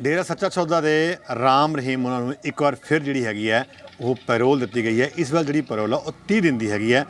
ਡੇਰਾ ਸੱਚਾ ਸੌਦਾ ਦੇ ਰਾਮ ਰਹੀਮ ਉਹਨਾਂ ਨੂੰ ਇੱਕ ਵਾਰ ਫਿਰ ਜਿਹੜੀ ਹੈਗੀ ਹੈ, ਉਹ ਪੈਰੋਲ ਦਿੱਤੀ ਗਈ ਹੈ। ਇਸ ਵਾਰ ਜਿਹੜੀ ਪੈਰੋਲ ਆ, ਉਹ 30 ਦਿਨ ਦੀ ਹੈਗੀ ਹੈ।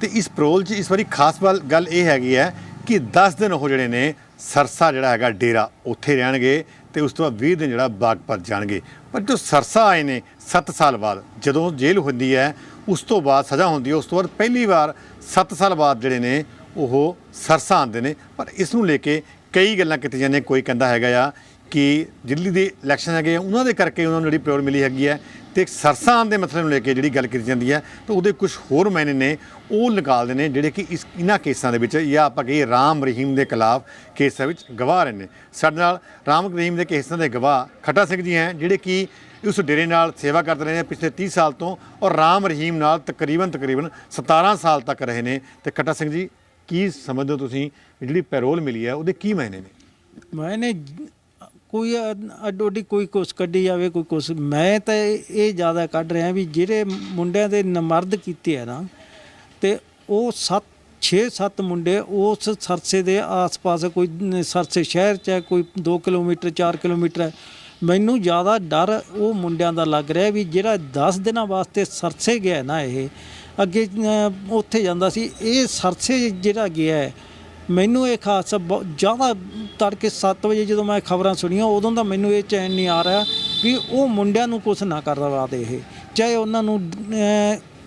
ਤੇ ਇਸ ਪੈਰੋਲ 'ਚ ਇਸ ਵਾਰੀ ਖਾਸ ਵੱਲ- ਗੱਲ ਇਹ ਹੈਗੀ ਹੈ ਕਿ 10 ਦਿਨ ਉਹ ਜਿਹੜੇ ਨੇ, ਸਰਸਾ ਜਿਹੜਾ ਹੈਗਾ ਡੇਰਾ ਉੱਥੇ ਰਹਿਣਗੇ ਤੇ ਉਸ ਤੋਂ ਬਾਅਦ 20 ਦਿਨ ਜਿਹੜਾ ਬਾਗਪਤ ਜਾਣਗੇ। ਪਰ ਜੋ ਸਰਸਾ ਆਏ ਨੇ 7 ਸਾਲ ਬਾਅਦ, ਜਦੋਂ ਜੇਲ੍ਹ ਹੁੰਦੀ ਹੈ, ਉਸ ਤੋਂ ਬਾਅਦ ਸਜ਼ਾ ਹੁੰਦੀ ਹੈ, ਉਸ ਤੋਂ ਬਾਅਦ ਪਹਿਲੀ ਵਾਰ 7 ਸਾਲ ਬਾਅਦ ਜਿਹੜੇ ਨੇ, ਉਹ ਸਰਸਾ ਆਉਂਦੇ ਨੇ। ਪਰ ਇਸ ਨੂੰ ਲੈ ਕੇ ਕਈ ਗੱਲਾਂ ਕੀਤੀਆਂ ਜਾਂਦੀਆਂ ਕੋਈ ਕਹਿੰਦਾ ਹੈਗਾ ਆ ਕਿ ਦਿੱਲੀ ਦੇ ਇਲੈਕਸ਼ਨ ਹੈਗੇ ਆ, ਉਹਨਾਂ ਦੇ ਕਰਕੇ ਉਹਨਾਂ ਨੂੰ ਜਿਹੜੀ ਪੈਰੋਲ ਮਿਲੀ ਹੈਗੀ ਹੈ ਤੇ ਸਰਸਾਂ ਦੇ ਮਸਲੇ ਨੂੰ ਲੈ ਕੇ ਜਿਹੜੀ ਗੱਲ ਕੀਤੀ ਜਾਂਦੀ ਹੈ ਤਾਂ ਉਹਦੇ ਕੁਝ ਹੋਰ ਮਾਇਨੇ ਨੇ ਉਹ ਨਿਕਾਲਦੇ ਨੇ ਜਿਹੜੇ ਕਿ ਇਸ ਇਹਨਾਂ ਕੇਸਾਂ ਦੇ ਵਿੱਚ ਜਾਂ ਆਪਾਂ ਕਹੀਏ ਰਾਮ ਰਹੀਮ ਦੇ ਖਿਲਾਫ ਕੇਸਾਂ ਵਿੱਚ ਗਵਾਹ ਰਹੇ ਨੇ। ਸਾਡੇ ਨਾਲ ਰਾਮ ਰਹੀਮ ਦੇ ਕੇਸਾਂ ਦੇ ਗਵਾਹ ਖੱਟਾ ਸਿੰਘ ਜੀ ਹੈ ਜਿਹੜੇ ਕਿ ਉਸ ਡੇਰੇ ਨਾਲ ਸੇਵਾ ਕਰਦੇ ਰਹੇ ਨੇ ਪਿਛਲੇ 30 ਸਾਲ ਤੋਂ ਔਰ ਰਾਮ ਰਹੀਮ ਨਾਲ ਤਕਰੀਬਨ ਤਕਰੀਬਨ 17 ਸਾਲ ਤੱਕ ਰਹੇ ਨੇ। ਤੇ ਖੱਟਾ ਸਿੰਘ ਜੀ ਕੀ ਸਮਝਦੇ ਹੋ ਤੁਸੀਂ ਜਿਹੜੀ ਪੈਰੋਲ ਮਿਲੀ ਹੈ ਉਹਦੇ ਕੀ ਮਾਇਨੇ ਨੇ? ਮਾਇਨੇ ਕੋਈ ਅੱਡੋ ਅੱਡੀ ਕੋਈ ਕੁਛ ਕੱਢੀ ਜਾਵੇ ਕੋਈ ਕੁਛ। ਮੈਂ ਤਾਂ ਇਹ ਇਹ ਜ਼ਿਆਦਾ ਕੱਢ ਰਿਹਾ ਵੀ ਜਿਹੜੇ ਮੁੰਡਿਆਂ ਦੇ ਨਮਰਦ ਕੀਤੇ ਆ ਨਾ ਤੇ ਉਹ 7 6-7 ਮੁੰਡੇ ਉਸ ਸਰਸੇ ਦੇ ਆਸ-ਪਾਸ ਕੋਈ ਸਰਸੇ ਸ਼ਹਿਰ ਚ ਹੈ, ਕੋਈ 2 ਕਿਲੋਮੀਟਰ 4 ਕਿਲੋਮੀਟਰ ਹੈ। ਮੈਨੂੰ ਜ਼ਿਆਦਾ ਡਰ ਉਹ ਮੁੰਡਿਆਂ ਦਾ ਲੱਗ ਰਿਹਾ ਵੀ ਜਿਹੜਾ 10 ਦਿਨਾਂ ਵਾਸਤੇ ਸਰਸੇ ਗਿਆ ਨਾ ਇਹ ਅੱਗੇ ਉੱਥੇ ਜਾਂਦਾ ਸੀ ਇਹ ਸਰਸੇ ਜਿਹੜਾ ਗਿਆ ਹੈ ਮੈਨੂੰ ਇਹ ਖਾਸ ਬਹੁਤ ਜ਼ਿਆਦਾ ਤੜਕੇ 7 ਵਜੇ ਜਦੋਂ ਮੈਂ ਖਬਰਾਂ ਸੁਣੀਆਂ, ਉਦੋਂ ਦਾ ਮੈਨੂੰ ਇਹ ਚੈਨ ਨਹੀਂ ਆ ਰਿਹਾ ਵੀ ਉਹ ਮੁੰਡਿਆਂ ਨੂੰ ਕੁਝ ਨਾ ਕਰਵਾ ਦੇ ਇਹ। ਚਾਹੇ ਉਹਨਾਂ ਨੂੰ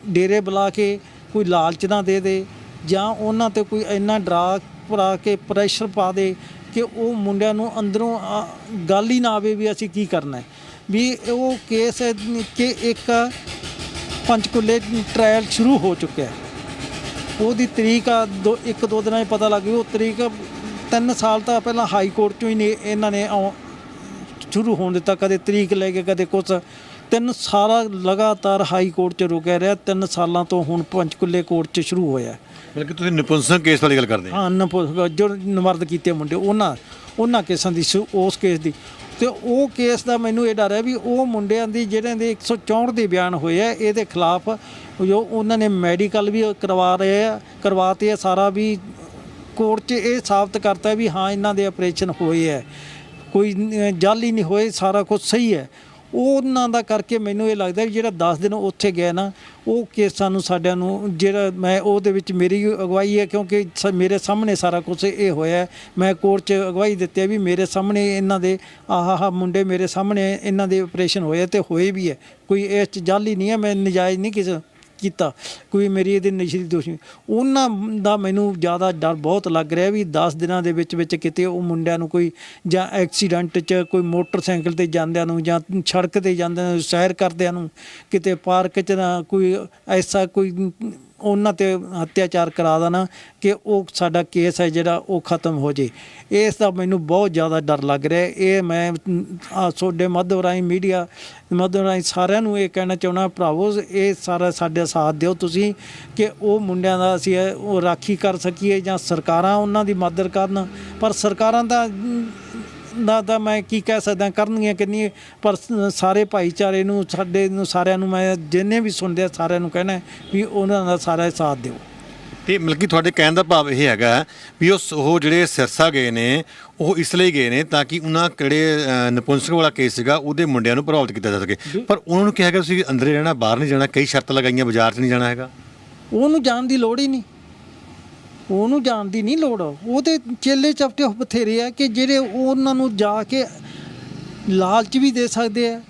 ਡੇਰੇ ਬੁਲਾ ਕੇ ਕੋਈ ਲਾਲਚ ਨਾ ਦੇ ਦੇ, ਜਾਂ ਉਹਨਾਂ ਤੇ ਕੋਈ ਇੰਨਾ ਡਰਾ ਭਰਾ ਕੇ ਪ੍ਰੈਸ਼ਰ ਪਾ ਦੇ ਕਿ ਉਹ ਮੁੰਡਿਆਂ ਨੂੰ ਅੰਦਰੋਂ ਗੱਲ ਹੀ ਨਾ ਆਵੇ ਵੀ ਅਸੀਂ ਕੀ ਕਰਨਾ ਹੈ। ਵੀ ਉਹ ਕੇਸ ਕਿ ਇੱਕ ਪੰਚਕੁਲੇ ਟ੍ਰਾਇਲ ਸ਼ੁਰੂ ਹੋ ਚੁੱਕਿਆ ਹੈ। ਉਹਦੀ ਤਰੀਕ ਆ ਦੋ ਇੱਕ ਦੋ ਦਿਨਾਂ 'ਚ ਪਤਾ ਲੱਗ ਗਈ ਉਹ ਤਰੀਕ ਤਿੰਨ ਸਾਲ ਤਾਂ ਪਹਿਲਾਂ ਹਾਈ ਕੋਰਟ ਚੋਂ ਹੀ ਨੇ ਇਹਨਾਂ ਨੇ ਸ਼ੁਰੂ ਹੋਣ ਦਿੱਤਾ ਕਦੇ ਤਰੀਕ ਲੈ ਕੇ ਕਦੇ ਕੁਛ। ਤਿੰਨ ਸਾਲ ਲਗਾਤਾਰ ਹਾਈ ਕੋਰਟ 'ਚ ਰੁਕਿਆ ਰਿਹਾ ਤਿੰਨ ਸਾਲਾਂ ਤੋਂ ਹੁਣ ਪੰਚਕੁਲੇ ਕੋਰਟ 'ਚ ਸ਼ੁਰੂ ਹੋਇਆ। ਬਲਕਿ ਤੁਸੀਂ ਨਿਪੁੰਨ ਸਿੰਘ ਕੇਸ ਵਾਲੀ ਗੱਲ ਕਰਦੇ ਹੋ? ਹਾਂ ਨਪੁ- ਜੋ ਨਮਰਦ ਕੀਤੇ ਮੁੰਡੇ ਉਹਨਾਂ ਉਹਨਾਂ ਕੇਸਾਂ ਦੀ ਉਸ ਕੇਸ ਦੀ ਤੇ ਉਹ ਕੇਸ ਦਾ ਮੈਨੂੰ ਇਹ ਡਰ ਹੈ ਵੀ ਉਹ ਮੁੰਡਿਆਂ ਦੀ ਜਿਹੜੇ ਦੇ 164 ਦੇ ਬਿਆਨ ਹੋਏ ਆ ਇਹਦੇ ਖਿਲਾਫ ਜੋ ਉਹਨਾਂ ਨੇ ਮੈਡੀਕਲ ਵੀ ਕਰਵਾ ਰਹੇ ਆ ਕਰਵਾਤੇ ਆ ਸਾਰਾ ਵੀ ਕੋਰਟ 'ਚ ਇਹ ਸਾਬਤ ਕਰਤਾ ਵੀ ਹਾਂ ਇਹਨਾਂ ਦੇ ਆਪਰੇਸ਼ਨ ਹੋਏ ਆ ਕੋਈ ਅ, ਜਾਲੀ ਨਹੀਂ ਹੋਏ ਸਾਰਾ ਕੁਝ ਸਹੀ ਹੈ। ਉਹਨਾਂ ਦਾ ਕਰਕੇ ਮੈਨੂੰ ਇਹ ਲੱਗਦਾ ਵੀ ਜਿਹੜਾ 10 ਦਿਨ ਉੱਥੇ ਗਿਆ ਨਾ, ਉਹ ਕੇਸਾਂ ਨੂੰ ਸਾਡਿਆਂ ਨੂੰ ਜਿਹੜਾ ਮੈਂ ਉਹਦੇ ਵਿੱਚ ਮੇਰੀ ਅਗਵਾਈ ਹੈ, ਕਿਉਂਕਿ ਸ- ਮੇਰੇ ਸਾਹਮਣੇ ਸਾਰਾ ਕੁਝ ਇਹ ਹੋਇਆ ਮੈਂ ਕੋਰਟ 'ਚ ਅਗਵਾਈ ਦਿੱਤੀ ਹੈ ਵੀ ਮੇਰੇ ਸਾਹਮਣੇ ਇਹਨਾਂ ਦੇ, ਆਹ ਆਹ ਮੁੰਡੇ ਮੇਰੇ ਸਾਹਮਣੇ ਇਹਨਾਂ ਦੇ ਆਪਰੇਸ਼ਨ ਹੋਏ ਤੇ ਹੋਏ ਵੀ ਹੈ। ਕੋਈ ਇਸ 'ਚ ਜਾਲੀ ਨਹੀਂ ਹੈ, ਮੈਂ ਨਜਾਇਜ਼ ਨਹੀਂ ਕਿਸੇ ਕੀਤਾ। ਕੋਈ ਮੇਰੀ ਇਹਦੇ ਨਸ਼ੇ ਦੀ ਦੋਸ਼ੀ ਉਹਨਾਂ ਦਾ ਮੈਨੂੰ ਜ਼ਿਆਦਾ ਡਰ ਬਹੁਤ ਲੱਗ ਰਿਹਾ ਵੀ 10 ਦਿਨਾਂ ਦੇ ਵਿੱਚ ਵਿੱਚ ਕਿਤੇ ਉਹ ਮੁੰਡਿਆਂ ਨੂੰ ਕੋਈ ਜਾਂ ਐਕਸੀਡੈਂਟ 'ਚ ਕੋਈ ਮੋਟਰਸਾਈਕਲ ਤੇ ਜਾਂਦਿਆਂ ਨੂੰ ਜਾਂ ਸੜਕ ਤੇ ਜਾਂਦਿਆਂ ਨੂੰ, ਸੈਰ ਕਰਦਿਆਂ ਨੂੰ ਕਿਤੇ ਪਾਰਕ 'ਚ ਨਾ ਕੋਈ ਐਸਾ ਕੋਈ ਉਹਨਾਂ ਤੇ ਅਤਿਆਚਾਰ ਕਰਾ ਦੇਣਾ ਕਿ ਉਹ ਸਾਡਾ ਕੇਸ ਹੈ ਜਿਹੜਾ ਉਹ ਖਤਮ ਹੋ ਜੇ। ਇਸ ਦਾ ਮੈਨੂੰ ਬਹੁਤ ਜ਼ਿਆਦਾ ਡਰ ਲੱਗ ਰਿਹਾ ਇਹ ਮੈਂ ਤੁਹਾਡੇ ਮਾਧਵ ਰਾਹੀਂ ਮੀਡੀਆ ਮਾਧਵ ਰਾਹੀਂ ਸਾਰਿਆਂ ਨੂੰ ਇਹ ਕਹਿਣਾ ਚਾਹੁੰਦਾ ਭਰਾਵੋ, ਇਹ ਸਾਰਾ ਸਾਡੇ ਸਾਥ ਦਿਓ ਤੁਸੀਂ ਕਿ ਉਹ ਮੁੰਡਿਆਂ ਦਾ ਅਸੀਂ ਉਹ ਰਾਖੀ ਕਰ ਸਕੀਏ ਜਾਂ ਸਰਕਾਰਾਂ ਉਹਨਾਂ ਦੀ ਮਦਦ ਕਰਨ। ਪਰ ਸਰਕਾਰਾਂ ਦਾ ਦਾ ਤਾਂ ਮੈਂ ਕੀ ਕਹਿ ਸਕਦਾ ਕਰਨਗੀਆਂ ਕਿੰਨੀ ਪਰ ਸਾਰੇ ਭਾਈਚਾਰੇ ਨੂੰ ਸਾਡੇ ਨੂੰ ਸਾਰਿਆਂ ਨੂੰ ਮੈਂ ਜਿੰਨੇ ਵੀ ਸੁਣਦੇ ਆ ਸਾਰਿਆਂ ਨੂੰ ਕਹਿਣਾ ਵੀ ਉਹਨਾਂ ਦਾ ਸਾਰਾ ਸਾਥ ਦਿਓ। ਤੇ ਮਲਕੀ ਤੁਹਾਡੇ ਕਹਿਣ ਦਾ ਭਾਵ ਇਹ ਹੈਗਾ ਵੀ ਉਹ ਉਹ ਜਿਹੜੇ ਸਿਰਸਾ ਗਏ ਨੇ ਉਹ ਇਸ ਲਈ ਗਏ ਨੇ ਤਾਂ ਕਿ ਉਹਨਾਂ ਕਿਹੜੇ ਸਿੰਘ ਵਾਲਾ ਕੇਸ ਸੀਗਾ ਉਹਦੇ ਮੁੰਡਿਆਂ ਨੂੰ ਪ੍ਰਭਾਵਿਤ ਕੀਤਾ ਜਾ ਸਕੇ। ਪਰ ਉਹਨਾਂ ਨੂੰ ਕਿਹਾ ਗਿਆ ਤੁਸੀਂ ਅੰਦਰੇ ਰਹਿਣਾ ਬਾਹਰ ਨਹੀਂ ਜਾਣਾ ਕਈ ਸ਼ਰਤਾਂ ਲਗਾਈਆਂ ਬਾਜ਼ਾਰ 'ਚ ਨਹੀਂ ਜਾਣਾ ਹੈਗਾ। ਉਹਨੂੰ ਜਾਣ ਦੀ ਲੋੜ ਹੀ ਨਹੀਂ। ਉਹਨੂੰ ਜਾਣ ਦੀ ਨਹੀਂ ਲੋੜ। ਉਹ ਉਹਦੇ ਚੇਲੇ ਚਪਟੇ ਬਥੇਰੇ ਆ ਕਿ ਜਿਹੜੇ ਉਹਨਾਂ ਨੂੰ ਜਾ ਕੇ ਲਾਲਚ ਵੀ ਦੇ ਸਕਦੇ ਆ।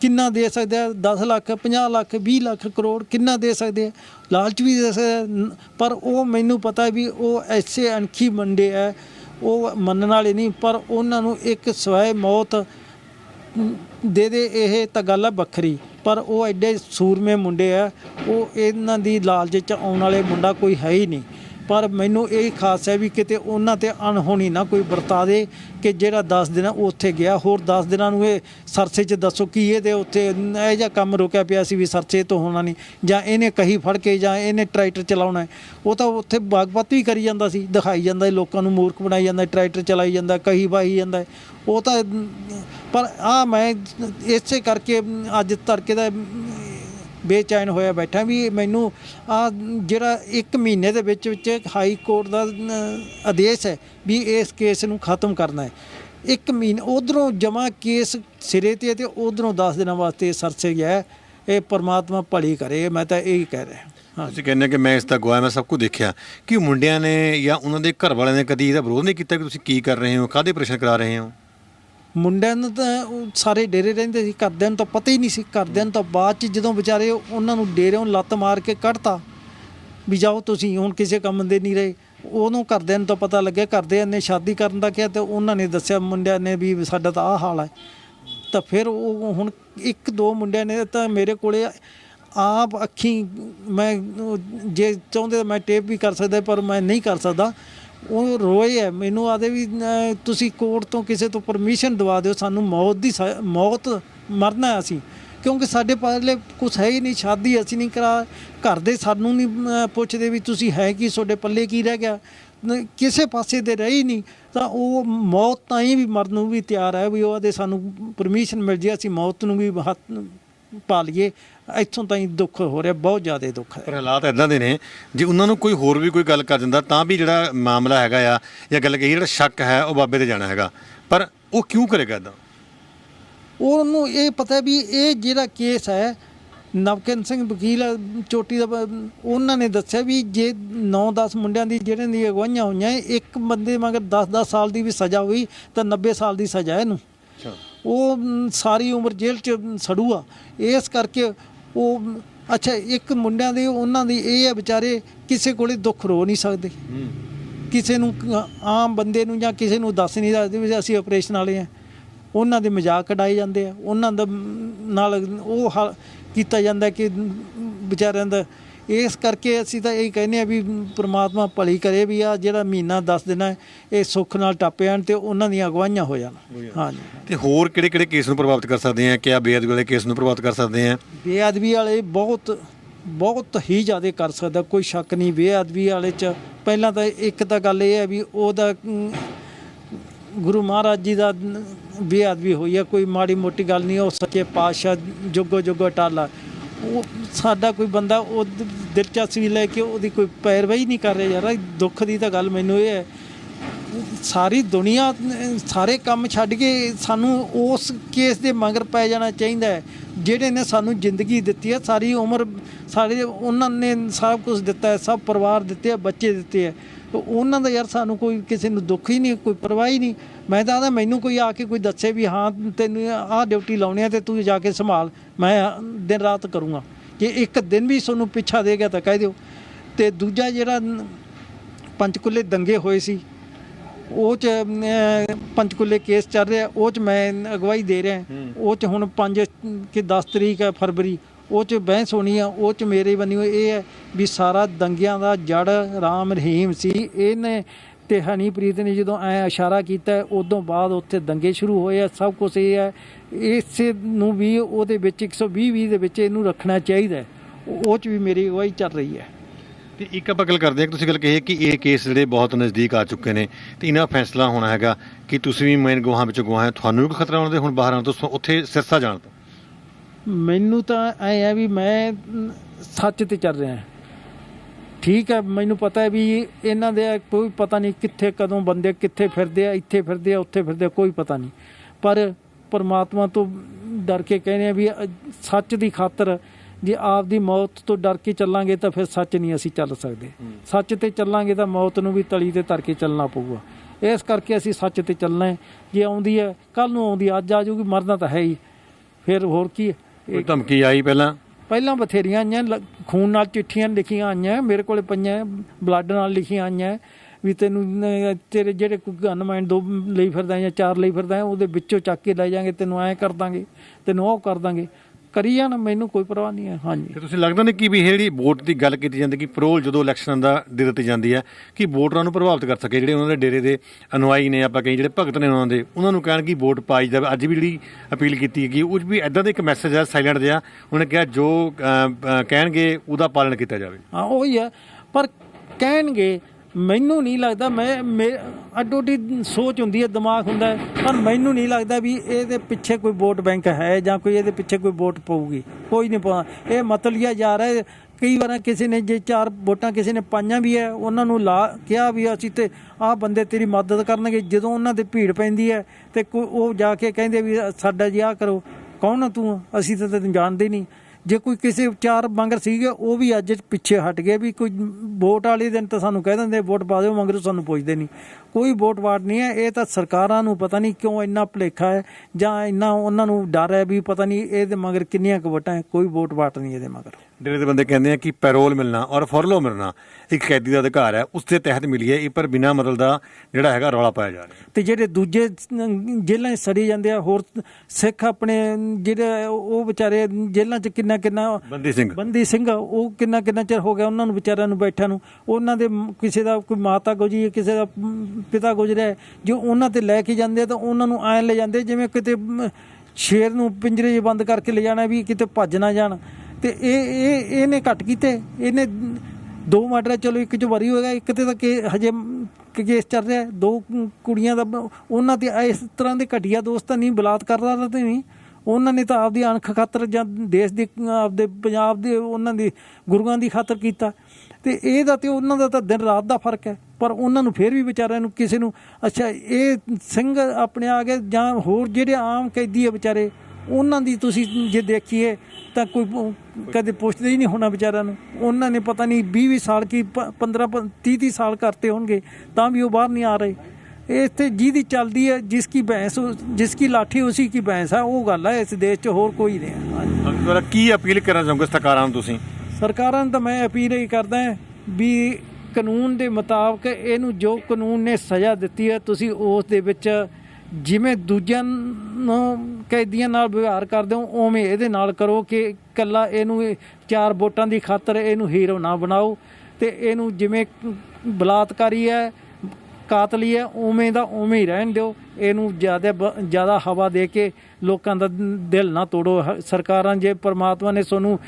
ਕਿੰਨਾ ਦੇ ਸਕਦੇ ਆ? 10 ਲੱਖ 50 ਲੱਖ 20 ਲੱਖ ਕਰੋੜ ਕਿੰਨਾ ਦੇ ਸਕਦੇ ਆ? ਲਾਲਚ ਵੀ ਦੇ ਸਕਦੇ ਪਰ ਉਹ ਮੈਨੂੰ ਪਤਾ ਵੀ ਉਹ ਐਸੇ ਅਣਖੀ ਮੰਡੇ ਆ। ਉਹ ਮੰਨਣ ਵਾਲੇ ਨਹੀਂ, ਪਰ ਉਹਨਾਂ ਨੂੰ ਇੱਕ ਸਵੈ ਮੌਤ ਦੇ ਦੇ ਇਹ ਤਾਂ ਗੱਲ ਆ ਵੱਖਰੀ। ਪਰ ਉਹ ਐਡੇ ਸੂਰਮੇ ਮੁੰਡੇ ਆ। ਉਹ ਇਹਨਾਂ ਦੀ ਲਾਲਚ ਚ ਆਉਣ ਵਾਲੇ ਮੁੰਡਾ ਕੋਈ ਹੈ ਹੀ ਨਹੀਂ। ਪਰ ਮੈਨੂੰ ਇਹ ਖਾਸ ਹੈ ਵੀ ਕਿਤੇ ਉਹਨਾਂ ਤੇ ਅਣਹੋਣੀ ਨਾ ਕੋਈ ਵਰਤਾ ਦੇ ਕਿ ਜਿਹੜਾ 10 ਦਿਨ ਉੱਥੇ ਗਿਆ। ਹੋਰ 10 ਦਿਨਾਂ ਨੂੰ ਇਹ ਸਰਸੇ 'ਚ ਦੱਸੋ ਕੀ ਇਹਦੇ ਉੱਥੇ ਇਹ ਜਿਹਾ ਕੰਮ ਰੁਕਿਆ ਪਿਆ ਸੀ ਵੀ ਸਰਸੇ ਤੋਂ ਹੋਣਾ ਨਹੀਂ। ਜਾਂ ਇਹਨੇ ਕਹੀ ਫੜ ਕੇ ਜਾਂ ਇਹਨੇ ਟਰੈਕਟਰ ਚਲਾਉਣਾ ਉਹ ਤਾਂ ਉੱਥੇ ਬਾਗਪਤ ਵੀ ਕਰੀ ਜਾਂਦਾ ਸੀ, ਦਿਖਾਈ ਜਾਂਦਾ ਲੋਕਾਂ ਨੂੰ ਮੂਰਖ ਬਣਾਈ ਜਾਂਦਾ ਟਰੈਕਟਰ ਚਲਾਈ ਜਾਂਦਾ ਕਹੀ ਵਾਹੀ ਜਾਂਦਾ ਉਹ ਤਾਂ, ਪਰ ਆ ਮੈਂ ਇਸੇ ਕਰਕੇ ਅੱਜ ਤੜਕੇ ਦਾ ਬੇਚੈਨ ਹੋਇਆ ਬੈਠਾ ਵੀ ਮੈਨੂੰ ਆ ਜਿਹੜਾ 1 ਮਹੀਨੇ ਦੇ ਵਿੱਚ ਵਿੱਚ ਹਾਈ ਕੋਰਟ ਦਾ ਆਦੇਸ਼ ਹੈ ਵੀ ਇਸ ਕੇਸ ਨੂੰ ਖਤਮ ਕਰਨਾ ਹੈ। ਇੱਕ ਮਹੀਨਾ ਉਧਰੋਂ ਜਮਾ ਕੇਸ ਸਿਰੇ ਤੇ ਤੇ ਉਧਰੋਂ 10 ਦਿਨਾਂ ਵਾਸਤੇ ਸਰਸੇ ਗਿਆ ਇਹ ਪਰਮਾਤਮਾ ਭਲੀ ਕਰੇ, ਮੈਂ ਤਾਂ ਇਹੀ ਕਹਿ ਰਿਹਾ। ਹਾਂ। ਤੁਸੀਂ ਕਹਿੰਦੇ ਕਿ ਮੈਂ ਇਸ ਦਾ ਗਵਾਹ, ਮੈਂ ਸਭ ਕੁਝ ਦੇਖਿਆ। ਕਿ ਮੁੰਡਿਆਂ ਨੇ ਜਾਂ ਉਹਨਾਂ ਦੇ ਘਰ ਵਾਲਿਆਂ ਨੇ ਕਦੀ ਇਹਦਾ ਵਿਰੋਧ ਨਹੀਂ ਕੀਤਾ ਕਿ ਤੁਸੀਂ ਕੀ ਕਰ ਰਹੇ ਹੋ, ਕਾਹਦੇ ਪ੍ਰਸ਼ਨ ਕਰਾ ਰਹੇ ਹੋ? ਮੁੰਡਿਆਂ ਨੂੰ ਤਾਂ ਉਹ ਸਾਰੇ ਡੇਰੇ ਰਹਿੰਦੇ ਸੀ, ਘਰਦਿਆਂ ਨੂੰ ਤਾਂ ਪਤਾ ਹੀ ਨਹੀਂ ਸੀ। ਘਰਦਿਆਂ ਨੂੰ ਤਾਂ ਬਾਅਦ ਚ ਜਦੋਂ ਵਿਚਾਰੇ ਉਹਨਾਂ ਨੂੰ ਡੇਰਿਓਂ ਲੱਤ ਮਾਰ ਕੇ ਕੱਢਤਾ ਵੀ ਜਾਓ ਤੁਸੀਂ, ਹੁਣ ਕਿਸੇ ਕੰਮ ਦੇ ਨਹੀਂ ਰਹੇ। ਉਹਨੂੰ ਘਰਦਿਆਂ ਨੂੰ ਤਾਂ ਪਤਾ ਲੱਗਿਆ, ਘਰਦਿਆਂ ਨੇ ਸ਼ਾਦੀ ਕਰਨ ਦਾ ਕਿਹਾ ਤੇ ਉਹਨਾਂ ਨੇ ਦੱਸਿਆ, ਮੁੰਡਿਆਂ ਨੇ ਵੀ ਸਾਡਾ ਤਾਂ ਆਹ ਹਾਲ ਹੈ। ਤਾਂ ਫਿਰ ਉਹ ਹੁਣ ਇੱਕ ਦੋ ਮੁੰਡਿਆਂ ਨੇ ਤਾਂ ਮੇਰੇ ਕੋਲੇ ਆਪ ਅੱਖੀ, ਮੈਂ ਜੇ ਚਾਹੁੰਦੇ ਮੈਂ ਟੇਪ ਵੀ ਕਰ ਸਕਦਾ, ਪਰ ਮੈਂ ਨਹੀਂ ਕਰ ਸਕਦਾ। ਉਹ ਰੋਏ ਹੈ ਮੈਨੂੰ ਆਦੇ ਵੀ ਤੁਸੀਂ ਕੋਰਟ ਤੋਂ ਕਿਸੇ ਤੋਂ ਪਰਮਿਸ਼ਨ ਦਵਾ ਦਿਓ, ਸਾਨੂੰ ਮੌਤ ਦੀ ਸ- ਮੌਤ ਮਰਨਾ ਅਸੀਂ। ਕਿਉਂਕਿ ਸਾਡੇ ਪਾਲੇ ਕੁਝ ਹੈ ਹੀ ਨਹੀਂ, ਸ਼ਾਦੀ ਅਸੀਂ ਨਹੀਂ ਕਰਾ, ਘਰ ਦੇ ਸਾਨੂੰ ਨਹੀਂ ਪੁੱਛਦੇ ਵੀ ਤੁਸੀਂ ਹੈ ਕੀ, ਤੁਹਾਡੇ ਪੱਲੇ ਕੀ ਰਹਿ ਗਿਆ। ਕਿਸੇ ਪਾਸੇ ਦੇ ਰਹੀ ਨਹੀਂ। ਤਾਂ ਉਹ ਮੌਤ ਤਾਂ ਹੀ ਵੀ ਮਰਨ ਨੂੰ ਵੀ ਤਿਆਰ ਹੈ ਵੀ ਉਹਦੇ ਸਾਨੂੰ ਪਰਮਿਸ਼ਨ ਮਿਲ ਜੇ, ਅਸੀਂ ਮੌਤ ਨੂੰ ਵੀ ਹੱਥ ਪਾ ਲਈਏ ਇੱਥੋਂ ਤਾਂ ਹੀ ਦੁੱਖ ਹੋ ਰਿਹਾ ਬਹੁਤ ਜ਼ਿਆਦਾ ਦੁੱਖ ਹੈ। ਪਰ ਹਾਲਾਤ ਇਦਾਂ ਦੇ ਨੇ ਜੇ ਉਹਨਾਂ ਨੂੰ ਕੋਈ ਹੋਰ ਵੀ ਕੋਈ ਗੱਲ ਕਰ ਦਿੰਦਾ ਤਾਂ ਵੀ ਜਿਹੜਾ ਮਾਮਲਾ ਹੈਗਾ ਆ ਜਾਂ ਗੱਲ ਕਹੀ ਜਿਹੜਾ ਸ਼ੱਕ ਹੈ ਉਹ ਬਾਬੇ ਤੇ ਜਾਣਾ ਹੈਗਾ। ਪਰ ਉਹ ਕਿਉਂ ਕਰੇਗਾ ਇਦਾਂ ਉਹਨੂੰ ਇਹ ਪਤਾ ਵੀ ਇਹ ਜਿਹੜਾ ਕੇਸ ਹੈ ਨਵਕਨ ਸਿੰਘ ਵਕੀਲ ਚੋਟੀ ਦਾ ਬ- ਉਹਨਾਂ ਨੇ ਦੱਸਿਆ ਵੀ ਜੇ 9-10 ਮੁੰਡਿਆਂ ਦੀ ਜਿਹੜਿਆਂ ਦੀ ਅਗਵਾਈਆਂ ਹੋਈਆਂ ਇੱਕ ਬੰਦੇ ਮਗਰ 10-10 ਸਾਲ ਦੀ ਵੀ ਸਜ਼ਾ ਹੋਈ ਤਾਂ 90 ਸਾਲ ਦੀ ਸਜ਼ਾ ਇਹਨੂੰ। ਅੱਛਾ। ਉਹ ਮ, ਸਾਰੀ ਉਮਰ ਜੇਲ੍ਹ 'ਚ ਸੜੂਆ। ਇਸ ਕਰਕੇ ਉਹ ਅੱਛਾ ਇੱਕ ਮੁੰਡਿਆਂ ਦੇ ਉਹਨਾਂ ਦੀ ਇਹ ਹੈ ਵਿਚਾਰੇ ਕਿਸੇ ਕੋਲੇ ਦੁੱਖ ਰੋ ਨਹੀਂ ਸਕਦੇ। ਕਿਸੇ ਨੂੰ ਆਮ ਬੰਦੇ ਨੂੰ ਜਾਂ ਕਿਸੇ ਨੂੰ ਦੱਸ ਨਹੀਂ ਸਕਦੇ ਵੀ ਅਸੀਂ ਆਪਰੇਸ਼ਨ ਵਾਲੇ ਆ ਉਹਨਾਂ ਦੇ ਮਜ਼ਾਕ ਕਢਾਏ ਜਾਂਦੇ ਆ। ਉਹਨਾਂ ਦਾ ਨਾਲ ਉਹ ਕੀਤਾ ਜਾਂਦਾ ਕਿ ਵਿਚਾਰਿਆਂ ਦਾ ਇਸ ਕਰਕੇ ਅਸੀਂ ਤਾਂ ਇਹ ਕਹਿੰਦੇ ਆ ਵੀ ਪ੍ਰਮਾਤਮਾ ਭਲੀ ਕਰੇ ਵੀ ਆ ਜਿਹੜਾ ਮਹੀਨਾ 10 ਦਿਨ ਇਹ ਸੁੱਖ ਨਾਲ ਟੱਪ ਜਾਣ ਤੇ ਉਹਨਾਂ ਦੀਆਂ ਅਗਵਾਈਆਂ ਹੋ ਜਾਣ। ਹਾਂਜੀ। ਤੇ ਹੋਰ ਕਿਹੜੇ ਕਿਹੜੇ ਕੇਸ ਨੂੰ ਪ੍ਰਭਾਵਿਤ ਕਰ ਸਕਦੇ ਆ ਕਿ ਆ ਬੇਅਦਬੀ ਵਾਲੇ ਕੇਸ ਨੂੰ ਪ੍ਰਭਾਵਿਤ ਕਰ ਸਕਦੇ ਆ ਬੇਅਦਬੀ ਵਾਲੇ ਬਹੁਤ ਬਹੁਤ ਹੀ ਜ਼ਿਆਦਾ ਕਰ ਸਕਦਾ ਕੋਈ ਸ਼ੱਕ ਨਹੀਂ। ਬੇਅਦਬੀ ਵਾਲੇ ਚ ਪਹਿਲਾਂ ਤਾਂ ਇੱਕ ਤਾਂ ਗੱਲ ਇਹ ਹੈ ਵੀ ਉਹਦਾ ਗੁਰੂ ਮਹਾਰਾਜ ਜੀ ਦਾ ਬੇਅਦਬੀ ਹੋਈ ਹੈ ਕੋਈ ਮਾੜੀ ਮੋਟੀ ਗੱਲ ਨਹੀਂ ਉਹ ਸੱਚੇ ਪਾਤਸ਼ਾਹ ਜੁਗੋ ਜੁਗੋ ਟਾਲਾ ਉਹ ਸਾਡਾ ਕੋਈ ਬੰਦਾ ਉਹ ਦਿਲਚਸਪੀ ਲੈ ਕੇ ਉਹਦੀ ਕੋਈ ਪੈਰਵਾਈ ਨਹੀਂ ਕਰ ਰਿਹਾ ਯਾਰ ਦੁੱਖ ਦੀ ਤਾਂ ਗੱਲ ਮੈਨੂੰ ਇਹ ਹੈ। ਸਾਰੀ ਦੁਨੀਆ, ਸਾਰੇ ਕੰਮ ਛੱਡ ਕੇ ਸਾਨੂੰ ਉਸ ਕੇਸ ਦੇ ਮਗਰ ਪੈ ਜਾਣਾ ਚਾਹੀਦਾ ਹੈ। ਜਿਹੜੇ ਨੇ ਸਾਨੂੰ ਜ਼ਿੰਦਗੀ ਦਿੱਤੀ ਹੈ, ਸਾਰੀ ਉਮਰ, ਸਾਰੇ ਉਹਨਾਂ ਨੇ ਸਭ ਕੁਝ ਦਿੱਤਾ ਹੈ, ਸਭ ਪਰਿਵਾਰ ਦਿੱਤੇ ਹੈ, ਬੱਚੇ ਦਿੱਤੇ ਹੈ। ਤੇ ਉਹਨਾਂ ਦਾ ਯਾਰ ਸਾਨੂੰ ਕੋਈ ਕਿਸੇ ਨੂੰ ਦੁੱਖ ਹੀ ਨਹੀਂ ਕੋਈ ਪਰਵਾਹ ਹੀ ਨਹੀਂ। ਮੈਂ ਤਾਂ ਆਦਾ ਮੈਨੂੰ ਕੋਈ ਆ ਕੇ ਕੋਈ ਦੱਸੇ ਵੀ ਹਾਂ ਤੈਨੂੰ ਆਹ ਡਿਊਟੀ ਲਾਉਣੀ ਹੈ ਤੇ ਤੂੰ ਜਾ ਕੇ ਸੰਭਾਲ। ਮੈਂ ਦਿਨ ਰਾਤ ਕਰੂੰਗਾ। ਜੇ ਇੱਕ ਦਿਨ ਵੀ ਤੁਹਾਨੂੰ ਪਿੱਛਾ ਦੇ ਗਿਆ ਤਾਂ ਕਹਿ ਦਿਓ। ਤੇ ਦੂਜਾ ਜਿਹੜਾ ਪੰਚਕੂਲੇ ਦੰਗੇ ਹੋਏ ਸੀ ਉਹ ਚ ਪੰਚਕੂਲੇ ਕੇਸ ਚੱਲ ਰਿਹਾ ਉਹ ਚ ਮੈਂ ਅਗਵਾਈ ਦੇ ਰਿਹਾ। ਉਹ ਚ ਹੁਣ 5 ਕਿ 10 ਤਰੀਕ ਹੈ ਫਰਵਰੀ ਉਹ ਚ ਬਹਿਸ ਹੋਣੀ ਆ, ਉਹ ਚ ਮੇਰੇ ਬਣੀ ਇਹ ਹੈ ਵੀ ਸਾਰਾ ਦੰਗਿਆਂ ਦਾ ਜੜ ਰਾਮ ਰਹੀਮ ਸੀ। ਇਹਨੇ ਤੇ ਹਨੀਪ੍ਰੀਤ ਨੇ ਜਦੋਂ ਐ ਇਸ਼ਾਰਾ ਕੀਤਾ, ਉਦੋਂ ਬਾਅਦ ਉੱਥੇ ਦੰਗੇ ਸ਼ੁਰੂ ਹੋਏ ਆ। ਸਭ ਕੁਝ ਇਹ ਹੈ, ਇਸੇ ਨੂੰ ਵੀ ਉਹਦੇ ਵਿੱਚ 120 20 ਦੇ ਵਿੱਚ ਇਹਨੂੰ ਰੱਖਣਾ ਚਾਹੀਦਾ ਉਹ ਚ ਵੀ ਮੇਰੀ ਅਗਵਾਈ ਚੱਲ ਰਹੀ ਹੈ। ਤੇ ਇੱਕ ਆਪਾਂ ਗੱਲ ਕਰਦੇ ਹਾਂ ਕਿ ਤੁਸੀਂ ਗੱਲ ਕਹੀ ਕਿ ਇਹ ਕੇਸ ਜਿਹੜੇ ਬਹੁਤ ਨਜ਼ਦੀਕ ਆ ਚੁੱਕੇ ਨੇ ਤੇ ਇਹਨਾਂ ਫੈਸਲਾ ਹੋਣਾ ਹੈਗਾ ਕਿ ਤੁਸੀਂ ਵੀ ਮੇਨ ਗਵਾਹਾਂ ਵਿੱਚ ਗਵਾਹ ਹੈ, ਤੁਹਾਨੂੰ ਵੀ ਖਤਰਾ ਹੋਣਾ ਦੇ ਹੁਣ ਬਾਹਰ ਆਉਣ ਤੋਂ, ਉੱਥੇ ਸਿਰਸਾ ਜਾਣ ਤੋਂ? ਮੈਨੂੰ ਤਾਂ ਐ ਆ ਵੀ ਮੈਂ ਸੱਚ ਤੇ ਚੱਲ ਰਿਹਾ। ਠੀਕ ਹੈ ਮੈਨੂੰ ਪਤਾ ਹੈ ਵੀ ਇਹਨਾਂ ਦੇ ਕੋਈ ਪਤਾ ਨਹੀਂ ਕਿੱਥੇ ਕਦੋਂ ਬੰਦੇ ਕਿੱਥੇ ਫਿਰਦੇ ਆ ਇੱਥੇ ਫਿਰਦੇ ਆ ਉੱਥੇ ਫਿਰਦੇ ਆ ਕੋਈ ਪਤਾ ਨਹੀਂ। ਪਰ ਪਰਮਾਤਮਾ ਤੋਂ ਡਰ ਕੇ ਕਹਿੰਦੇ ਆ ਵੀ ਸੱਚ ਦੀ ਖਾਤਰ ਜੇ ਆਪ ਦੀ ਮੌਤ ਤੋਂ ਡਰ ਕੇ ਚੱਲਾਂਗੇ ਤਾਂ ਫਿਰ ਸੱਚ ਨਹੀਂ ਅਸੀਂ ਚੱਲ ਸਕਦੇ। ਸੱਚ ਤੇ ਚੱਲਾਂਗੇ ਤਾਂ ਮੌਤ ਨੂੰ ਵੀ ਤਲੀ ਤੇ ਧਰ ਕੇ ਚੱਲਣਾ ਪਊਗਾ। ਇਸ ਕਰਕੇ ਅਸੀਂ ਸੱਚ ਤੇ ਚੱਲਣਾ ਹੈ। ਜੇ ਆਉਂਦੀ ਹੈ ਕੱਲ ਨੂੰ ਆਉਂਦੀ ਅੱਜ ਆ ਜਾਊਗੀ ਮਰਨਾ ਤਾਂ ਹੈ ਹੀ। ਫਿਰ ਹੋਰ ਕੀ ਹੈ? ਕੋਈ ਧਮਕੀ ਆਈ ਪਹਿਲਾਂ? ਪਹਿਲਾਂ ਬਥੇਰੀਆਂ ਆਈਆਂ, ਲ- ਖੂਨ ਨਾਲ ਚਿੱਠੀਆਂ ਲਿਖੀਆਂ ਆਈਆਂ, ਮੇਰੇ ਕੋਲੇ ਪਈਆਂ, ਬਲੱਡ ਨਾਲ ਲਿਖੀਆਂ ਆਈਆਂ, ਵੀ ਤੈਨੂੰ, ਨ- ਤੇਰੇ ਜਿਹੜੇ ਕੋਈ ਗਨਮੈਨ ਦੋ ਲਈ ਫਿਰਦਾ ਜਾਂ ਚਾਰ ਲਈ ਫਿਰਦਾ, ਉਹਦੇ ਵਿੱਚੋਂ ਚੱਕ ਕੇ ਲੈ ਜਾਾਂਗੇ, ਤੈਨੂੰ ਐਂ ਕਰ ਦਾਂਗੇ, ਤੈਨੂੰ ਉਹ ਕਰ ਦਾਂਗੇ। ਕਰੀ ਜਾਣ ਮੈਨੂੰ ਕੋਈ ਪਰਵਾਹ ਨਹੀਂ ਹੈ। ਹਾਂਜੀ। ਤੇ ਤੁਸੀਂ ਲੱਗਦਾ ਨਹੀਂ ਕਿ ਵੀ ਇਹ ਜਿਹੜੀ ਵੋਟ ਦੀ ਗੱਲ ਕੀਤੀ ਜਾਂਦੀ ਕਿ ਪਰੋਲ ਜਦੋਂ ਇਲੈਕਸ਼ਨ ਦਾ ਦੇ ਦਿੱਤੀ ਜਾਂਦੀ ਹੈ ਕਿ ਵੋਟਰਾਂ ਨੂੰ ਪ੍ਰਭਾਵਿਤ ਕਰ ਸਕੇ? ਜਿਹੜੇ ਉਹਨਾਂ ਦੇ ਡੇਰੇ ਦੇ ਅਨੁਆਈ ਨੇ ਆਪਾਂ ਕਹੀ ਜਿਹੜੇ ਭਗਤ ਨੇ ਉਹਨਾਂ ਦੇ ਉਹਨਾਂ ਨੂੰ ਕਹਿਣ ਕਿ ਵੋਟ ਪਾਈ ਜਾਵੇ। ਅੱਜ ਵੀ ਜਿਹੜੀ ਅਪੀਲ ਕੀਤੀ ਹੈਗੀ ਉਹ ਵੀ ਐਦਾਂ ਦਾ ਇੱਕ ਮੈਸੇਜ ਹੈ ਸਾਇਲੈਂਟ ਜਿਹਾ। ਉਹਨੇ ਕਿਹਾ ਜੋ ਕਹਿਣਗੇ ਉਹਦਾ ਪਾਲਣ ਕੀਤਾ ਜਾਵੇ। ਹਾਂ ਉਹੀ ਹੈ। ਪਰ ਕਹਿਣਗੇ ਮੈਨੂੰ ਨਹੀਂ ਲੱਗਦਾ, ਮੈਂ, ਮੇ- ਅੱਡੋ ਸੋਚ ਹੁੰਦੀ ਹੈ, ਦਿਮਾਗ ਹੁੰਦਾ ਪਰ ਮੈਨੂੰ ਨਹੀਂ ਲੱਗਦਾ ਵੀ ਇਹਦੇ ਪਿੱਛੇ ਕੋਈ ਵੋਟ ਬੈਂਕ ਹੈ ਜਾਂ ਕੋਈ ਇਹਦੇ ਪਿੱਛੇ ਕੋਈ ਵੋਟ ਪਊਗੀ। ਕੋਈ ਨਹੀਂ ਪਾ ਇਹ ਮਤਲਬ ਜਾ ਰਿਹਾ ਕਈ ਵਾਰ ਕਿਸੇ ਨੇ ਜੇ ਚਾਰ ਵੋਟਾਂ ਕਿਸੇ ਨੇ ਪਾਈਆਂ ਵੀ ਹੈ, ਉਹਨਾਂ ਨੂੰ ਲਾ ਕਿਹਾ ਵੀ ਅਸੀਂ ਤੇ ਆਹ ਬੰਦੇ ਤੇਰੀ ਮਦਦ ਕਰਨਗੇ, ਜਦੋਂ ਉਹਨਾਂ ਤੇ ਭੀੜ ਪੈਂਦੀ ਹੈ ਤੇ ਕੋਈ ਉਹ ਜਾ ਕੇ ਕਹਿੰਦੇ ਵੀ ਸਾਡਾ ਜੀ ਆਹ ਕਰੋ। ਕੌਣ ਤੂੰ? ਅਸੀਂ ਤਾਂ ਤੈਨੂੰ ਜਾਣਦੇ ਨਹੀਂ। ਜੇ ਕੋਈ ਕਿਸੇ ਚਾਰ ਮੰਗਰ ਸੀਗੇ ਉਹ ਵੀ ਅੱਜ ਪਿੱਛੇ ਹਟ ਗਏ ਵੀ ਕੋਈ ਵੋਟ ਵਾਲੇ ਦਿਨ ਤਾਂ ਸਾਨੂੰ ਕਹਿ ਦਿੰਦੇ ਵੋਟ ਪਾ ਦਿਓ ਮਗਰ ਸਾਨੂੰ ਪੁੱਛਦੇ ਨਹੀਂ। ਕੋਈ ਵੋਟ ਵਾਟ ਨਹੀਂ ਹੈ ਇਹ ਤਾਂ ਸਰਕਾਰਾਂ ਨੂੰ ਪਤਾ ਨਹੀਂ ਕਿਉਂ ਇੰਨਾ ਭੁਲੇਖਾ ਹੈ ਜਾਂ ਇੰਨਾ ਉਹਨਾਂ ਨੂੰ ਡਰ ਹੈ ਵੀ ਪਤਾ ਨਹੀਂ ਇਹਦੇ ਮਗਰ ਕਿੰਨੀਆਂ ਕੁ ਵੋਟਾਂ ਹੈ ਕੋਈ ਵੋਟ ਵਾਟ ਨਹੀਂ ਇਹਦੇ ਮਗਰ। ਡੇਰੇ ਦੇ ਬੰਦੇ ਕਹਿੰਦੇ ਆ ਕਿ ਪੈਰੋਲ ਮਿਲਣਾ ਔਰ ਫਰਲੋ ਮਿਲਣਾ ਇੱਕ ਕੈਦੀ ਦਾ ਅਧਿਕਾਰ ਹੈ ਉਸ ਦੇ ਤਹਿਤ ਮਿਲੀ ਹੈ ਇਹ ਪਰ ਬਿਨਾਂ ਮਤਲਬ ਦਾ ਜਿਹੜਾ ਹੈਗਾ ਰੌਲਾ ਪਾਇਆ ਜਾ ਰਿਹਾ ਤੇ ਜਿਹੜੇ ਦੂਜੇ ਜੇਲ੍ਹਾਂ 'ਚ ਸੜੀ ਜਾਂਦੇ ਆ ਹੋਰ ਸਿੱਖ ਆਪਣੇ ਜਿਹੜੇ ਉਹ ਵਿਚਾਰੇ ਜੇਲ੍ਹਾਂ 'ਚ ਕਿੰਨਾ ਕਿੰਨਾ ਬੰਦੀ ਸਿੰਘ। ਬੰਦੀ ਸਿੰਘ ਉਹ ਕਿੰਨਾ ਕਿੰਨਾ ਚਿਰ ਹੋ ਗਿਆ ਉਹਨਾਂ ਨੂੰ ਵਿਚਾਰਿਆਂ ਨੂੰ ਬੈਠਿਆਂ ਨੂੰ? ਉਹਨਾਂ ਦੇ ਕਿਸੇ ਦਾ ਕੋਈ ਮਾਤਾ ਗੁਜਰੀ ਕਿਸੇ ਦਾ ਪਿਤਾ ਗੁਜਰਿਆ ਜੋ ਉਹਨਾਂ ਤੇ ਲੈ ਕੇ ਜਾਂਦੇ ਤਾਂ ਉਹਨਾਂ ਨੂੰ ਐਂ ਲੈ ਜਾਂਦੇ ਜਿਵੇਂ ਕਿਤੇ ਸ਼ੇਰ ਨੂੰ ਪਿੰਜਰੇ 'ਚ ਬੰਦ ਕਰਕੇ ਲੈ ਜਾਣਾ ਵੀ ਕਿਤੇ ਭੱਜ ਨਾ ਜਾਣ। ਤੇ ਇਹ ਇਹ ਇਹਨੇ ਘੱਟ ਕੀਤੇ। ਇਹਨੇ ਦੋ ਮਰਡਰ ਹੈ, ਚਲੋ ਇੱਕ ਚ ਵਰੀ ਹੋ ਗਿਆ ਇੱਕ ਤੇ ਤਾਂ ਕੇ ਹਜੇ ਕੇਸ ਚੱਲ ਰਿਹਾ। ਦੋ ਕੁੜੀਆਂ ਦਾ ਉਹਨਾਂ ਤੇ ਇਸ ਤਰ੍ਹਾਂ ਦੇ ਘਟੀਆ ਦੋਸਤ ਤਾਂ ਨਹੀਂ ਬਲਾਤਕਾਰ ਦਾ ਤਾਂ ਨਹੀਂ ਉਹਨਾਂ ਨੇ ਤਾਂ ਆਪਦੀ ਅਣਖ ਖਾਤਰ ਜਾਂ ਦੇਸ਼ ਦੀ, ਆਪਦੇ ਪੰਜਾਬ ਦੇ, ਉਹਨਾਂ ਦੀ, ਗੁਰੂਆਂ ਦੀ ਖਾਤਰ ਕੀਤਾ। ਤੇ ਇਹਦਾ ਤੇ ਉਹਨਾਂ ਦਾ ਤਾਂ ਦਿਨ ਰਾਤ ਦਾ ਫ਼ਰਕ ਹੈ। ਪਰ ਉਹਨਾਂ ਨੂੰ ਫੇਰ ਵੀ ਵਿਚਾਰਿਆਂ ਨੂੰ ਕਿਸੇ ਨੂੰ, ਅੱਛਾ, ਇਹ ਸਿੰਘ ਆਪਣੇ ਆ ਗਏ ਜਾਂ ਹੋਰ ਜਿਹੜੇ ਆਮ ਕੈਦੀ ਆ ਵਿਚਾਰੇ, ਉਹਨਾਂ ਦੀ ਤੁਸੀਂ ਜੇ ਦੇਖੀਏ ਤਾਂ ਕੋਈ ਪ- ਕਦੇ ਪੁੱਛਦੇ ਹੀ ਨਹੀਂ ਹੋਣਾ ਵਿਚਾਰਿਆਂ ਨੂੰ। ਉਹਨਾਂ ਨੇ ਪਤਾ ਨਹੀਂ 20 20 ਸਾਲ ਕੀ 15 30 30 ਸਾਲ ਕਰਤੇ ਹੋਣਗੇ, ਤਾਂ ਵੀ ਉਹ ਬਾਹਰ ਨਹੀਂ ਆ ਰਹੇ। ਇੱਥੇ ਜਿਹਦੀ ਚੱਲਦੀ ਹੈ ਜਿਸ ਕੀ ਭੈਂਸ ਜਿਸ ਕੀ ਲਾਠੀ ਉਸੀ ਕੀ ਭੈਂਸ ਹੈ ਉਹ ਗੱਲ ਹੈ ਇਸ ਦੇਸ਼ 'ਚ ਹੋਰ ਕੋਈ ਨਹੀਂ ਹੈ। ਕੀ ਅਪੀਲ ਕਰਨਾ ਚਾਹੋਗੇ ਸਰਕਾਰਾਂ ਨੂੰ ਤੁਸੀਂ? ਸਰਕਾਰਾਂ ਨੂੰ ਤਾਂ ਮੈਂ ਅਪੀਲ ਹੀ ਕਰਦਾ ਵੀ ਕਾਨੂੰਨ ਦੇ ਮੁਤਾਬਕ ਇਹਨੂੰ ਜੋ ਕਾਨੂੰਨ ਨੇ ਸਜ਼ਾ ਦਿੱਤੀ ਹੈ ਤੁਸੀਂ ਉਸ ਦੇ ਵਿੱਚ ਜਿਵੇਂ ਦੂਜਿਆਂ ਨੂੰ ਕੈਦੀਆਂ ਨਾਲ ਵਿਵਹਾਰ ਕਰਦੇ ਹੋ ਉਵੇਂ ਇਹਦੇ ਨਾਲ ਕਰੋ ਕਿ ਇਕੱਲਾ ਇਹਨੂੰ ਇਹ ਚਾਰ ਵੋਟਾਂ ਦੀ ਖਾਤਰ ਇਹਨੂੰ ਹੀਰੋ ਨਾ ਬਣਾਓ ਤੇ ਇਹਨੂੰ ਜਿਵੇਂ ਬਲਾਤਕਾਰੀ ਹੈ ਕਾਤਲੀ ਹੈ ਉਵੇਂ ਦਾ ਉਵੇਂ ਹੀ ਰਹਿਣ ਦਿਓ। ਇਹਨੂੰ ਜ਼ਿਆਦਾ ਜ਼ਿਆਦਾ ਹਵਾ ਦੇ ਕੇ ਲੋਕਾਂ ਦਾ ਦਿਲ ਨਾ ਤੋੜੋ। ਸਰਕਾਰਾਂ ਜੇ ਪ੍ਰਮਾਤਮਾ ਨੇ ਤੁਹਾਨੂੰ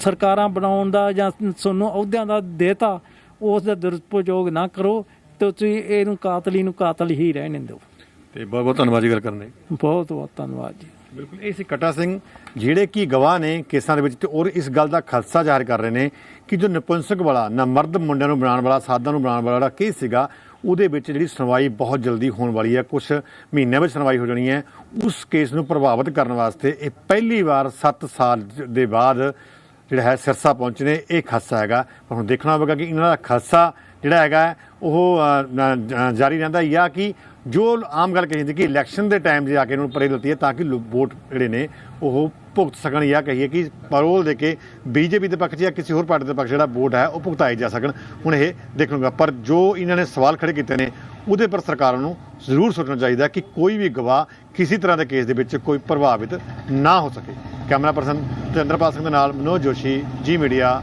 ਸਰਕਾਰਾਂ ਬਣਾਉਣ ਦਾ ਜਾਂ ਤੁਹਾਨੂੰ ਅਹੁਦਿਆਂ ਦਾ ਦੇਤਾ ਉਸ ਦਾ ਦੁਰਉਪਯੋਗ ਨਾ ਕਰੋ ਤੇ ਤੁਸੀਂ ਇਹਨੂੰ ਕਾਤਲੀ ਨੂੰ ਕਾਤਲ ਹੀ ਰਹਿਣ ਦਿਓ। ਤੇ ਬਹੁਤ ਬਹੁਤ ਧੰਨਵਾਦ ਜੀ ਗੱਲ ਕਰਨ ਲਈ। ਬਹੁਤ ਬਹੁਤ ਧੰਨਵਾਦ ਜੀ। ਬਿਲਕੁਲ ਇਹ ਸੀ ਕਟਾ ਸਿੰਘ ਜਿਹੜੇ ਕੀ ਗਵਾਹ ਨੇ ਕੇਸਾਂ ਦੇ ਵਿੱਚ ਤੇ ਔਰ ਇਸ ਗੱਲ ਦਾ ਖਦਸ਼ਾ ਜ਼ਾਹਿਰ ਕਰ ਰਹੇ ਨੇ ਕਿ ਜੋ ਨਪੁੰਸਕ ਵਾਲਾ ਨਾ ਮਰਦ ਮੁੰਡਿਆਂ ਨੂੰ ਬਣਾਉਣ ਵਾਲਾ ਸਾਦਾ ਨੂੰ ਬਣਾਉਣ ਵਾਲਾ ਜਿਹੜਾ ਕੇਸ ਸੀਗਾ ਉਹਦੇ ਵਿੱਚ ਜਿਹੜੀ ਸੁਣਵਾਈ ਬਹੁਤ ਜਲਦੀ ਹੋਣ ਵਾਲੀ ਹੈ ਕੁਝ ਮਹੀਨਿਆਂ ਵਿੱਚ ਸੁਣਵਾਈ ਹੋ ਜਾਣੀ ਹੈ। ਉਸ ਕੇਸ ਨੂੰ ਪ੍ਰਭਾਵਿਤ ਕਰਨ ਵਾਸਤੇ ਇਹ ਪਹਿਲੀ ਵਾਰ 7 ਸਾਲ ਦੇ ਬਾਅਦ ਜਿਹੜਾ ਹੈ ਸਿਰਸਾ ਪਹੁੰਚੇ ਨੇ, ਇਹ ਖਾਸਾ ਹੈਗਾ। ਪਰ ਹੁਣ ਦੇਖਣਾ ਹੋਵੇਗਾ ਕਿ ਇਹਨਾਂ ਦਾ ਖਾਸਾ ਜਿਹੜਾ ਹੈਗਾ, ਉਹ ਜਾਰੀ ਰਹਿੰਦਾ ਜਾਂ ਕਿ ਜੋ ਆਮ ਗੱਲ ਕਹੀ ਜਾਂਦੀ ਕਿ ਇਲੈਕਸ਼ਨ ਦੇ ਟਾਈਮ ਜਾ ਕੇ ਇਹਨਾਂ ਨੂੰ ਪਰੇ ਦਿੱਤੀ ਹੈ ਤਾਂ ਕਿ ਲੋ- ਵੋਟ ਜਿਹੜੇ ਨੇ ਉਹ ਭੁਗਤ ਸਕਣ ਜਾਂ ਕਹੀਏ ਕਿ ਪਰੋਲ ਦੇ ਕੇ ਬੀਜੇਪੀ ਦੇ ਪੱਖ 'ਚ ਜਾਂ ਕਿਸੇ ਹੋਰ ਪਾਰਟੀ ਦੇ ਪੱਖ ਜਿਹੜਾ ਵੋਟ ਹੈ ਉਹ ਭੁਗਤਾਏ ਜਾ ਸਕਣ। ਹੁਣ ਇਹ ਦੇਖਣਗਾ। ਪਰ ਜੋ ਇਹਨਾਂ ਨੇ ਸਵਾਲ ਖੜੇ ਕੀਤੇ ਨੇ, ਉਹਦੇ ਪਰ ਸਰਕਾਰਾਂ ਨੂੰ ਜ਼ਰੂਰ ਸੋਚਣਾ ਚਾਹੀਦਾ ਕਿ ਕੋਈ ਵੀ ਗਵਾਹ ਕਿਸੇ ਤਰ੍ਹਾਂ ਦੇ ਕੇਸ ਦੇ ਵਿੱਚ ਕੋਈ ਪ੍ਰਭਾਵਿਤ ਨਾ ਹੋ ਸਕੇ। ਕੈਮਰਾ ਪਰਸਨ ਚੰਦਰਪਾਲ ਸਿੰਘ ਦੇ ਨਾਲ ਮਨੋਜ ਜੋਸ਼ੀ ਜੀ ਮੀਡੀਆ